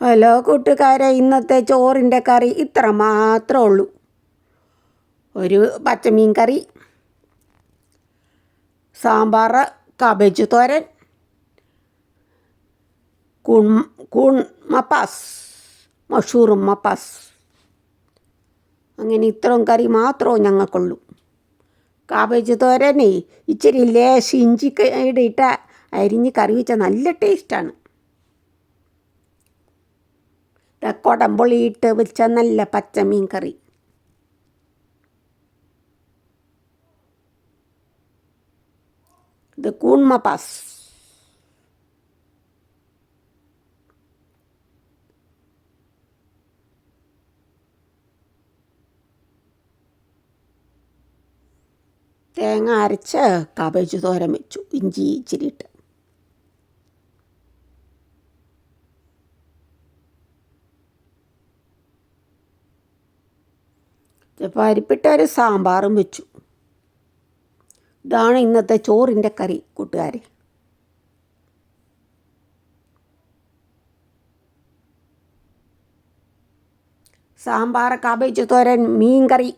Hello കൂട്ടുകാരെ ഇന്നത്തെ ചോറിന്റെ കറി ഇത്ര മാത്രമേ ഉള്ളൂ. ഒരു പച്ചമീൻ കറി സാമ്പാർ കബേജ് തോരൻ കൂൺ കൂൺ മപ്പാസ് മഷൂറും മപ്പാസ്. അങ്ങനെ ഇത്രയും കറി മാത്രമേ ഞങ്ങൾക്കുള്ളൂ. കാബേജ് തോരനെ ഇച്ചിരി ലേശം ഇഞ്ചി ഇടയിട്ട അരിഞ്ഞ് കറി വെച്ചാൽ നല്ല ടേസ്റ്റാണ് കൊടമ്പുളിയിട്ട് വെച്ച നല്ല പച്ചമീൻ കറി ഇത് കൂൺമ പാസ് തേങ്ങ അരച്ച് കാബേജ് തോരൻ വെച്ചു ഇഞ്ചി ഇച്ചിരി പരിപ്പിട്ട ഒരു സാമ്പാറും വെച്ചു. ഇതാണ് ഇന്നത്തെ ചോറിന്റെ കറി കൂട്ടുകാരെ. സാമ്പാർ കാബേജ് തോരൻ മീൻ കറി